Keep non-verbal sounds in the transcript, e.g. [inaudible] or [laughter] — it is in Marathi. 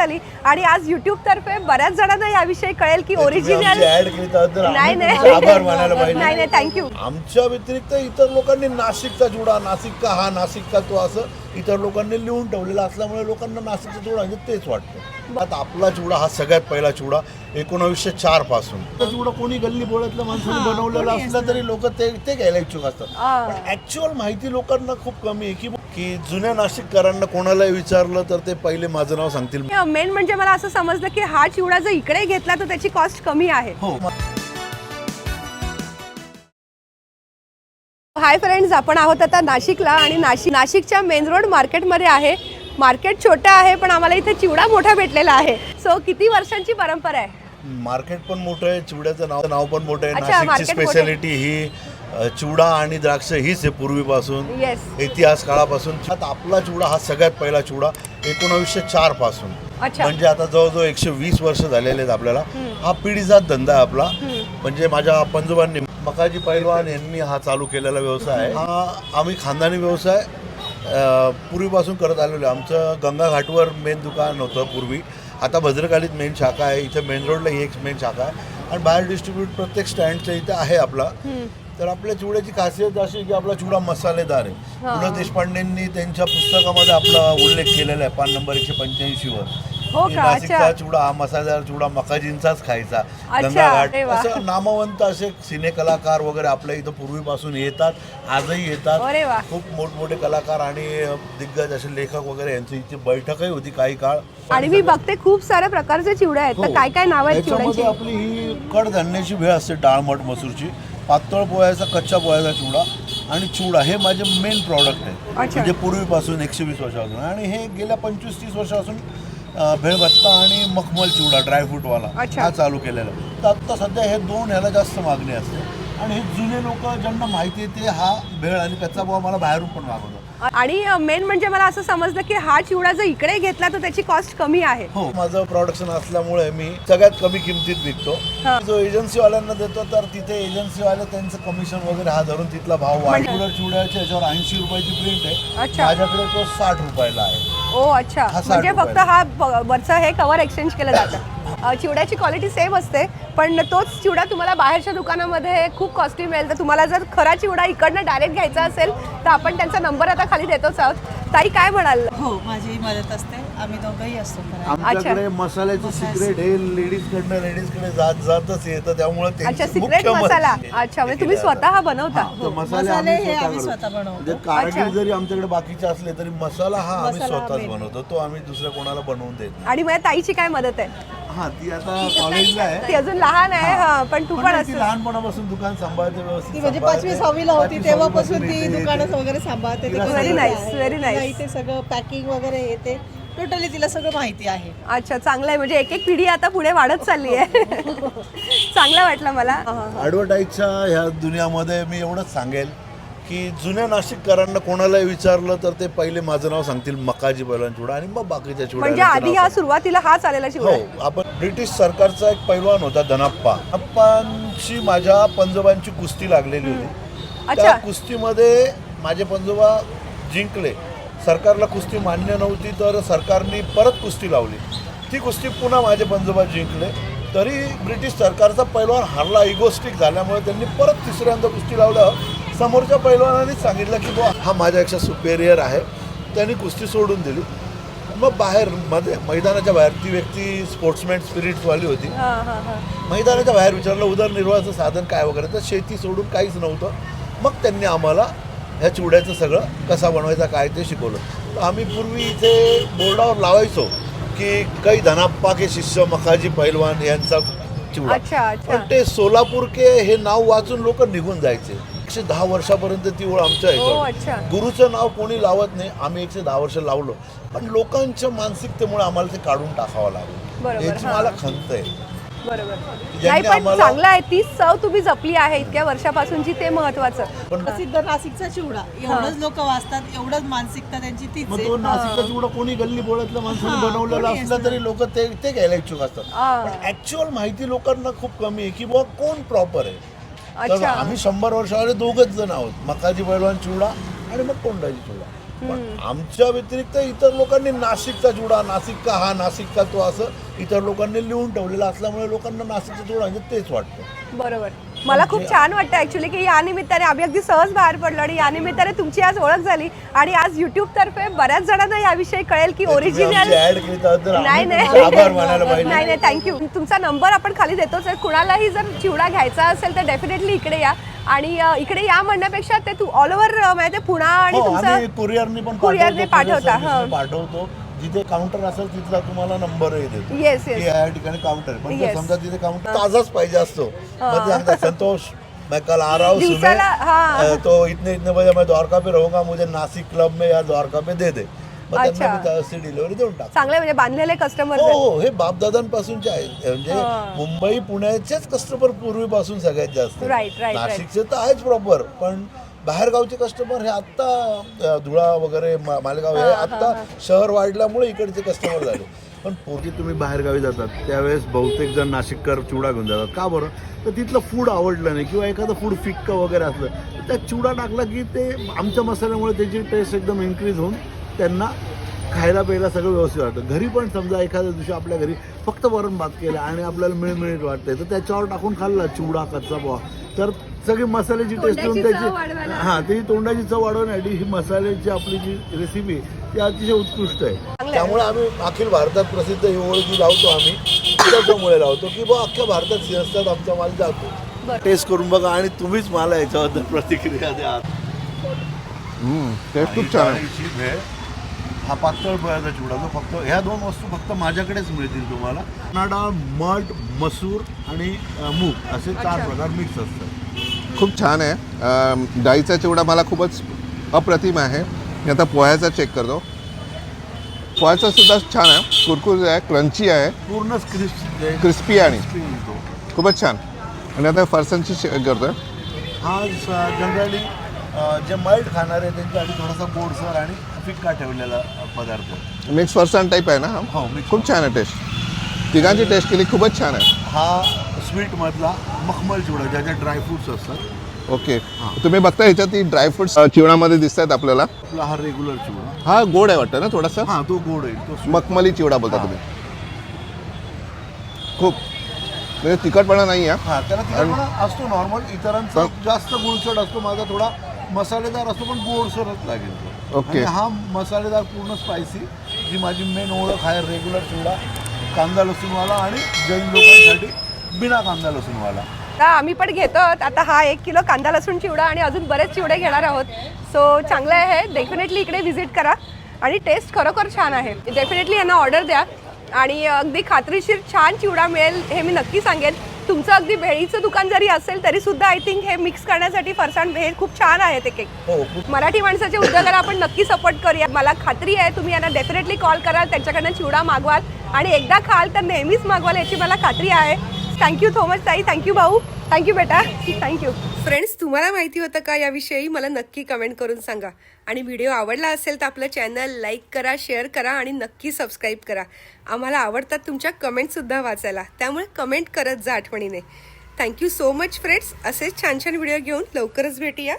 आली. आणि आज युट्यूब तर्फे बऱ्याच जणांना याविषयी कळेल की ओरिजिनल आमची ऍड केली तर तर नाही आम्ही नाही. तुमचे आभार मानायला नाही पाहिजे. नाही थँक्यू आमच्या व्यतिरिक्त इतर लोकांनी नाशिकचा जुडा नाशिक का हा नाशिक का तो असं इतर लोकांनी लिहून ठेवलेला असल्यामुळे लोकांना नाशिकचा चुडा म्हणजे तेच वाटतं. आता आपला चिवडा हा सगळ्यात पहिला चिवडा एकोणावीसशे चारपासून. चिवडा कोणी गल्ली बोळातल्या माणसाने बनवलेला असला तरी लोक ते ते घ्यायला इच्छुक असतात. पण ऍक्च्युअल माहिती लोकांना खूप कमी आहे की की जुन्या नाशिककरांना कोणालाही विचारलं तर ते पहिले माझं नाव सांगतील. मेन म्हणजे मला असं समजलं की हा चिवडा जर इकडे घेतला तर त्याची कॉस्ट कमी आहे. हो. हाय फ्रेंड्स आपण आहोत आता नाशिकला आणि नाशिक नाशिकच्या मेन रोड मार्केटमध्ये आहे. मार्केट छोटं आहे पण आम्हाला इथे चिवडा मोठा भेटलेला आहे. सो किती वर्षांची परंपरा आहे? मार्केट पण मोठं आहे चिवड्याचं नाव नाव पण मोठं आहे. अच्छा, नाशिकची market मोठं आहे. स्पेशालिटी ही अ, चिवडा आणि द्राक्ष हीच आहे पूर्वीपासून. येस इतिहास काळापासून. आता आपला चिवडा हा सगळ्यात पहिला चिवडा एकोणावीसशे चारपासून. अच्छा. म्हणजे आता जवळजवळ एकशे वीस वर्ष झालेले आहेत आपल्याला. हा पिढीचा धंदा आहे आपला. म्हणजे माझ्या पंजोबांनी मकाजी पैलवान यांनी हा चालू केलेला व्यवसाय. आहे हा आम्ही खानदानी व्यवसाय पूर्वीपासून करत आलेलो आमचं गंगा घाटवर मेन दुकान होतं पूर्वी. आता भद्रकालीत मेन शाखा आहे. इथे मेन रोडला ही एक मेन शाखा आहे. आणि बाहेर डिस्ट्रीब्यूट प्रत्येक स्टँडच्या इथे आहे आपला. तर आपल्या चिवड्याची खासियत अशी की आपला चिवडा मसालेदार आहे. हा. पु ल देशपांडेंनी त्यांच्या पुस्तकामध्ये आपला उल्लेख केलेला आहे. पान नंबर एकशे पंच्याऐंशीवर. हो की? नाशिकचा अच्छा. चिवडा हा मसालेदार चिवडा मकाजींचाच खायचा अच्छा, गंगाघाट अरे वा. असं नामवंत असे सिने कलाकार वगैरे आपल्या इथं पूर्वीपासून येतात आजही येतात अरे वा खूप मोठमोठे कलाकार आणि दिग्गज असे लेखक वगैरे यांची इथे बैठकही होती काही काळ आणि मी बघते खूप साऱ्या प्रकारचे चिवडे आहेत तर हो. काय काय नाव आहेत याच्यामध्ये चिवड्यांची आपली ही कडधान्याची भेळ असते डाळमट मसूरची पातळ पोह्याचा कच्च्या पोह्याचा चिवडा आणि चिवडा हे माझे मेन प्रॉडक्ट आहे अच्छा. म्हणजे पूर्वीपासून एकशे वीस वर्षापासून आणि हे गेल्या पंचवीस तीस वर्षापासून भेळभत्ता आणि मखमल चिवडा ड्रायफ्रूटवाला अच्छा. हा चालू केलेला. तर आत्ता सध्या हे दोन ह्याला जास्त मागणी असते आणि हे जुने लोक ज्यांना माहिती आहे ते हा भेळ आणि कच्चा पोहा मला बाहेरून पण मागवतात आणि मेन म्हणजे मला असं समजलं की हा चिवडा जर इकडे घेतला तर त्याची कॉस्ट कमी आहे हो माझं प्रोडक्शन असल्यामुळे मी सगळ्यात कमी किमतीत विकतो हा. जो एजन्सीवाल्यांना देतो तर तिथे एजन्सीवाले त्यांचं कमिशन वगैरे हा धरून तिथला भाव म्हणजे- वाढ चिवड्याच्या याच्यावर ऐंशी रुपयाची प्रिंट आहे अच्छा. माझ्याकडे तो साठ रुपयाला आहे ओ अच्छा. हा साठ म्हणजे फक्त रुपयाला. हा ब- वरचं हे कवर एक्सचेंज केलं जातं. अ, चिवड्याची क्वालिटी सेम असते पण तोच चिवडा तुम्हाला बाहेरच्या दुकानामध्ये खूप कॉस्टली मिळेल. तर तुम्हाला जर खरा चिवडा इकडनं डायरेक्ट घ्यायचा असेल तर आपण त्यांचा नंबर आता खाली देतोच आहोत. ताई काय म्हणाल हो माझी मदत असते आम्ही दोघंही असतो. आमच्याकडे मसाल्याचं मसाला सिक्रेट हे लेडीज कडनं लेडीजकडे जात जातच येतं त्यामुळे अच्छा सिक्रेट मुख्य मसाला अच्छा म्हणजे तुम्ही स्वतः बनवता. तर हो, मसाले हे आम्ही. स्वतः बनवतो. म्हणजे. जरी आमच्याकडे बाकीचे असले तरी मसाला हा आम्ही मसाला स्वतःच. बनवतो तो आम्ही दुसऱ्या कोणाला बनवून देत नाही. आणि माझ्या ताईची काय मदत आहे हा ती आता कॉलेजला आहे ती अजून लहान आहे हा पण तू पण पण ती असं लहानपणापासून दुकान सांभाळते व्यवस्थित ती म्हणजे सांभाळते. पाचवी सहावीला होती पाचवी, तेव्हापासून सहावीपासून ती इथे दुकानं येते. वगैरे सांभाळते ते तिला कसं Very nice, आहे. very nice. तिला इथे सगळं पॅकिंग वगैरे येते टोटली तिला सगळं माहिती आहे अच्छा चांगलं आहे म्हणजे एक एक पिढी आता पुढे वाढत चालली आहे [laughs] चांगलं वाटलं मला हा, हा, हा. ॲडव्हर्टाईजच्या ह्या दुनियामध्ये मी एवढंच सांगेल की जुन्या नाशिककरांना कोणालाही विचारलं तर ते पहिले माझं नाव सांगतील मकाजी बैलां चिवडा आणि मग बाकीच्या म्हणजे आधी हा सुरुवातीला हा चालेला चिवडा हो. आपण ब्रिटिश सरकारचा एक पैलवान होता धनाप्पा. धनाप्पांची माझ्या पंजोबांची कुस्ती लागलेली होती. अच्छा. त्या कुस्तीमध्ये माझे पंजोबा जिंकले. सरकारला कुस्ती मान्य नव्हती तर सरकारने परत कुस्ती लावली. ती कुस्ती पुन्हा माझे पंजोबा जिंकले. तरी ब्रिटिश सरकारचा पैलवान हारला इगोस्टिक झाल्यामुळे त्यांनी परत तिसऱ्यांदा कुस्ती लावलं समोरच्या पैलवानाने सांगितलं की बुवा हा माझ्यापेक्षा सुपेरियर आहे. त्यांनी कुस्ती सोडून दिली. मग बाहेर मध्ये मैदानाच्या बाहेर ती व्यक्ती स्पोर्ट्समॅन स्पिरिटवाली होती. हा, हा, हा. मैदानाच्या बाहेर विचारलं उदरनिर्वाहाचं साधन काय वगैरे? तर शेती सोडून काहीच नव्हतं. मग त्यांनी आम्हाला ह्या चिवड्याचं सगळं कसा बनवायचा काय ते शिकवलं. आम्ही पूर्वी इथे बोर्डावर लावायचो की काही धनाप्पा के शिष्य मखाजी पैलवान यांचा चिवडा. पण ते सोलापूर के हे नाव वाचून लोक निघून जायचे. एकशे दहा वर्षापर्यंत ती ओळ आमच्या हो ह्याच्यावर अच्छा. गुरुचं नाव कोणी लावत नाही आम्ही एकशे दहा वर्ष लावलो. पण लोकांच्या मानसिकतेमुळे आम्हाला ते काढून टाकावं लागलं. बरोबर, याची हा. मला खंत आहे. बरोबर. नाही पण चांगलं आहे तीच चव तुम्ही जपली आहे इतक्या वर्षापासूनची ते महत्वाचं. पण प्रसिद्ध नाशिकचा चिवडा. एवढंच लोक वाचतात एवढंच मानसिकता त्यांची तीच आहे. नाशिकचा चिवडा कोणी गल्ली बोळातल्या माणसाने हा, बनवलेला असला. तरी लोक ते ते घ्यायला इच्छुक असतात. हा. पण ऍक्च्युअल माहिती लोकांना खूप कमी आहे की बुवा कोण प्रॉपर आहे? तर अच्छा. आम्ही शंभर वर्षावाले दोघच जण आहोत. मकाजी पैलवान चिवडा आणि मग कोंडाजी चिवडा. पण आमच्या व्यतिरिक्त इतर लोकांनी नाशिकचा चिवडा नाशिक का हा नाशिक का तो असं इतर लोकांनी लिहून ठेवलेलं असल्यामुळे लोकांना नाशिकचा चिवडा म्हणजे तेच वाटतं. बरोबर. मला खूप छान वाटतं ऍक्च्युली की या निमित्ताने आम्ही अगदी सहज बाहेर पडलो आणि या निमित्ताने तुमची आज ओळख झाली आणि आज युट्यूब तर्फे बऱ्याच जणांना याविषयी कळेल की ओरिजिनल नाही नाही. नाही थँक्यू तुमचा नंबर आपण खाली देतोच कुणालाही जर चिवडा घ्यायचा असेल तर डेफिनेटली इकडे या. आणि इकडे या म्हणण्यापेक्षा ते तू ऑल ओव्हर माहिती पुणा आणि हो, तुमचं कुरिअरनी पण कुरिअरने पाठवतो, पाठवता, हं. जिथे काउंटर असेल तिथला तुम्हाला नंबरही देतो. येस की येस या ठिकाणी काउंटर पण जर Yes. समजा तिथे काउंटर ताजाच पाहिजे असतो मग ते सांगतात संतोष मैं कल आ रहा हूँ सुबह हाँ. अ, तो इतने इतने बजे मैं द्वारका पे रहूंगा मुझे नासिक क्लब में या द्वारका पे दे दे. अच्छा. डिलिव्हरी देऊन चांगले म्हणजे बांधलेले कस्टमर हो हो हे बापदादांपासूनचे आहेत. म्हणजे हा. मुंबई पुण्याचेच कस्टमर पूर्वीपासून सगळ्यात जास्त Right, right, right. नाशिकचे तर आहेच प्रॉपर पण बाहेरगावचे कस्टमर हे आत्ता अ, धुळा वगैरे मा- मालेगाव हे आत्ता शहर वाढल्यामुळे इकडचे कस्टमर झाले. पण पूर्वी तुम्ही बाहेरगावी जातात त्यावेळेस बहुतेक जण नाशिककर चिवडा घेऊन जातात. का बरं? तर तिथलं फूड आवडलं नाही किंवा एखादं फूड फिक्क वगैरे असलं तर त्यात चिवडा टाकला की ते आमच्या मसाल्यामुळे त्याची टेस्ट एकदम इन्क्रीज होऊन त्यांना खायला प्यायला सगळं व्यवस्थित वाटतं. घरी पण समजा एखाद्या दिवशी आपल्या घरी फक्त वरण भात केलं आणि आपल्याला मिळमिळीत वाटतंय तर त्याच्यावर टाकून खाल्ला चिवडा कच्चा पोहा. तर सगळी मसाल्याची टेस्ट चव त्याची. हां त्याची तोंडाची चव वाढवण्यासाठी ही मसाल्याची आपली जी रेसिपी ती अतिशय उत्कृष्ट आहे. त्यामुळे आम्ही अखिल भारतात प्रसिद्ध ही ओळखी लावतो आम्ही त्याच्यामुळे लावतो की बा अख्ख्या भारतात सिंहस्थात आमचा माल जातो. टेस्ट करून बघा आणि तुम्हीच मला याच्याबद्दल प्रतिक्रिया द्या. टेस्ट खूप छान आहे. हा पातळ पोह्याचा चिवडा जो फक्त ह्या दोन वस्तू फक्त माझ्याकडेच मिळतील तुम्हाला. डाळ मठ मसूर आणि मूग असे चार प्रकार मिक्स असतात. खूप छान आहे. डाळीचा चिवडा मला खूपच अप्रतिम आहे. मी आता पोह्याचा चेक करतो. पोह्याचा सुद्धा छान आहे. कुरकुरीत आहे क्रंची आहे. पूर्णच क्रिस्प क्रिस्पी आणि खूपच छान. आणि आता फरसांची चेक करतोय. हा जनरली जे माइल्ड खाणार आहे त्यांच्यासाठी थोडासा गोडसर आणि फिक्का ठेवलेला पदार्थ. मिक्स फरसाण टाईप आहे ना हा? हो मिक्स खूप छान आहे टेस्ट तिघांची टेस्ट केली खूपच छान आहे. हा स्वीटमधला मखमल चिवडा ज्याच्यात ड्रायफ्रुट्स असतात. ओके तुम्ही बघता ह्याच्यात ती ड्रायफ्रुट्स चिवडामध्ये दिसत आहेत आपल्याला. आपला हा रेग्युलर चिवडा. हा गोड आहे वाटतं ना थोडासा? हा तो गोड आहे तो sweet. मखमली चिवडा बोलता. तुम्ही. खूप. म्हणजे तिखटपणा नाही आहे. हा त्याला तिखटपणा असतो नॉर्मल इतरांचा जास्त गुळसट असतो माझा थोडा मसालेदार असतो पण गोडसरच लागेल तो. ओके. हा मसालेदार पूर्ण स्पायसी जी माझी मेन ओळख आहे रेग्युलर चिवडा कांदा लसूणवाला आणि जैन लोकांसाठी बिना कांदा लसूणवाला. आता आम्ही पण घेतो. आता हा एक किलो कांदा लसूण चिवडा आणि अजून बरेच चिवडे घेणार आहोत. सो चांगलं आहे. डेफिनेटली इकडे व्हिजिट करा. आणि टेस्ट खरोखर छान आहे. डेफिनेटली यांना ऑर्डर द्या. आणि अगदी खात्रीशीर छान चिवडा मिळेल हे मी नक्की सांगेन. तुमचं अगदी भेळीचं दुकान जरी असेल तरी सुद्धा आय थिंक हे मिक्स करण्यासाठी फरसाण भेळ खूप छान आहे ते केक हो खूप. मराठी माणसाच्या उद्योगाला आपण नक्की सपोर्ट करूया. मला खात्री आहे तुम्ही यांना डेफिनेटली कॉल कराल त्यांच्याकडनं चिवडा मागवाल. आणि एकदा खाल तर नेहमीच मागवाल याची मला खात्री आहे. थँक्यू सो मच ताई थँक्यू भाऊ थँक्यू बेटा थँक्यू. फ्रेंड्स तुम्हाला माहिती होतं का? याविषयी मला नक्की कमेंट करून सांगा. आणि व्हिडिओ आवडला असेल तर आपलं चॅनल लाईक करा शेअर करा आणि नक्की सबस्क्राईब करा. आम्हाला आवडतात तुमच्या कमेंटसुद्धा वाचायला. त्यामुळे कमेंट करत जा आठवणीने. Thank you so much friends. असेच छान छान व्हिडिओ घेऊन लवकरच भेटूया.